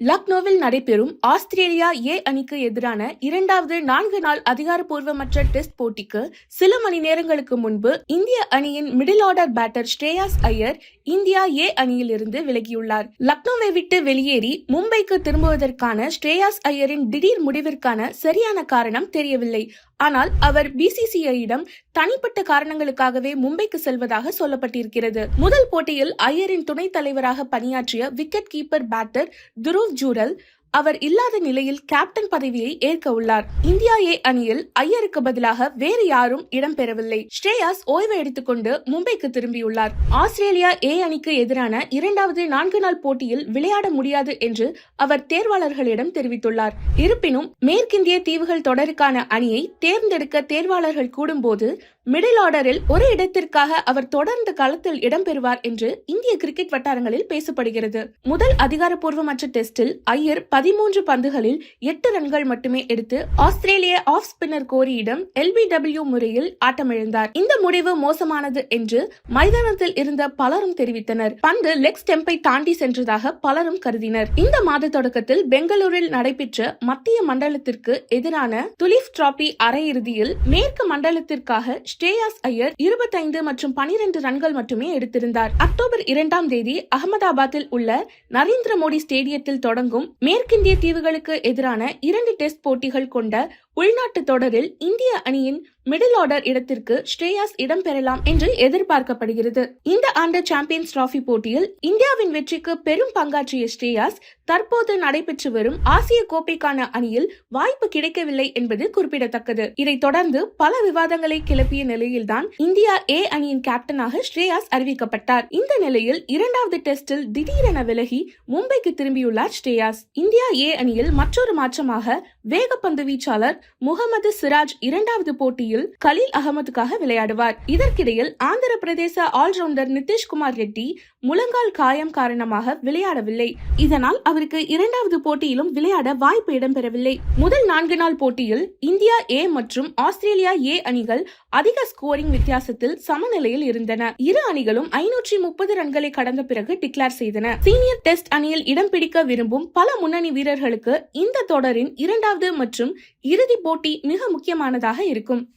லக்னோவில் நடைபெறும் Australia A அணிக்கு எதிரான இரண்டாவது நான்கு நாள் அதிகாரப்பூர்வமற்ற டெஸ்ட் போட்டிக்கு சில மணி நேரங்களுக்கு முன்பு இந்திய அணியின் middle order batter Shreyas Iyer India A அணியிலிருந்து விலகியுள்ளார். லக்னோவை விட்டு வெளியேறி மும்பைக்கு திரும்புவதற்கான ஸ்ரேயாஸ் ஐயரின் திடீர் முடிவிற்கான சரியான காரணம் தெரியவில்லை. ஆனால் அவர் பிசிசிஐயிடம் தனிப்பட்ட காரணங்களுக்காகவே மும்பைக்கு செல்வதாக சொல்லப்பட்டிருக்கிறது. முதல் போட்டியில் ஐயரின் துணைத் தலைவராக பணியாற்றிய wicket keeper batter Dhruv Jurel அவர் இல்லாத நிலையில் கேப்டன் பதவியை ஏற்க உள்ளார். இந்தியா ஏ அணியில் ஐயருக்கு பதிலாக வேறு யாரும் இடம்பெறவில்லை ஸ்ரேயாஸ் ஓய்வு எடுத்துக்கொண்டு மும்பைக்கு திரும்பியுள்ளார். ஆஸ்திரேலியா ஏ அணிக்கு எதிரான இரண்டாவது நான்கு நாள் போட்டியில் விளையாட முடியாது என்று அவர் தேர்வாளர்களிடம் தெரிவித்துள்ளார். இருப்பினும் மேற்கிந்திய தீவுகள் தொடருக்கான அணியை தேர்ந்தெடுக்க தேர்வாளர்கள் கூடும்போது மிடில் ஆர்டரில் ஒரு இடத்திற்காக அவர் தொடர்ந்து களத்தில் இடம்பெறுவார் என்று இந்திய கிரிக்கெட் வட்டாரங்களில் பேசப்படுகிறது. முதல் அதிகாரப்பூர்வமற்ற டெஸ்டில் ஐயர் பதிமூன்று பந்துகளில் எட்டு ரன்கள் மட்டுமே எடுத்து ஆஸ்திரேலிய ஆஃப் ஸ்பின்னர் கோரியிடம் எல்பிடபிள்யூ முறையில் ஆட்டமிழந்தார். இந்த முடிவு மோசமானது என்று மைதானத்தில் இருந்த பலரும் தெரிவித்தனர். பந்து லெக் ஸ்டெம்பை தாண்டி சென்றதாக பலரும் கருதினர். இந்த மாத தொடக்கத்தில் பெங்களூரில் நடைபெற்ற மத்திய மண்டலத்திற்கு எதிரான துலிப் டிராபி அரையிறுதியில் மேற்கு மண்டலத்திற்காக ஸ்ரேயாஸ் ஐயர் இருபத்தைந்து மற்றும் பனிரெண்டு ரன்கள் மட்டுமே எடுத்திருந்தார். அக்டோபர் இரண்டாம் தேதி அகமதாபாத்தில் உள்ள நரேந்திர மோடி ஸ்டேடியத்தில் தொடங்கும் மேற்கு கிழக்கிந்திய தீவுகளுக்கு எதிரான இரண்டு டெஸ்ட் போட்டிகள் கொண்ட உள்நாட்டு தொடரில் இந்திய அணியின் மிடில் ஆர்டர் இடத்திற்கு ஸ்ரேயாஸ் இடம்பெறலாம் என்று எதிர்பார்க்கப்படுகிறது. இந்த ஆண்டு சாம்பியன்ஸ் டிராபி போட்டியில் இந்தியாவின் வெற்றிக்கு பெரும் பங்காற்றிய ஸ்ரேயாஸ் தற்போது நடைபெற்று வரும் ஆசிய கோப்பைக்கான அணியில் வாய்ப்பு கிடைக்கவில்லை என்பது குறிப்பிடத்தக்கது. இதை தொடர்ந்து பல விவாதங்களை கிளப்பிய நிலையில்தான் இந்தியா ஏ அணியின் கேப்டனாக ஸ்ரேயாஸ் அறிவிக்கப்பட்டார். இந்த நிலையில் இரண்டாவது டெஸ்டில் திடீரென விலகி மும்பைக்கு திரும்பியுள்ளார் ஸ்ரேயாஸ். இந்தியா ஏ அணியில் மற்றொரு மாற்றமாக வேகப்பந்து வீச்சாளர் முகமது சிராஜ் இரண்டாவது போட்டியில் கலீல் அகமதுக்காக விளையாடுவார். இதற்கிடையில் ஆந்திர பிரதேச ஆல்ரவுண்டர் நிதிஷ்குமார் ரெட்டி முழங்கால் காயம் காரணமாக விளையாடவில்லை. இதனால் அவருக்கு இரண்டாவது போட்டியிலும் விளையாட வாய்ப்பு இடம்பெறவில்லை. முதல் நான்கு நாள் போட்டியில் இந்தியா ஏ மற்றும் ஆஸ்திரேலியா ஏ அணிகள் அதிக ஸ்கோரிங் வித்தியாசத்தில் சமநிலையில் இருந்தன. இரு அணிகளும் ஐநூற்றி முப்பது ரன்களை கடந்த பிறகு டிக்ளேர் செய்தன. சீனியர் டெஸ்ட் அணியில் இடம் பிடிக்க விரும்பும் பல முன்னணி வீரர்களுக்கு இந்த தொடரின் இரண்டாவது மற்றும் இறுதிப் போட்டி மிக முக்கியமானதாக இருக்கும்.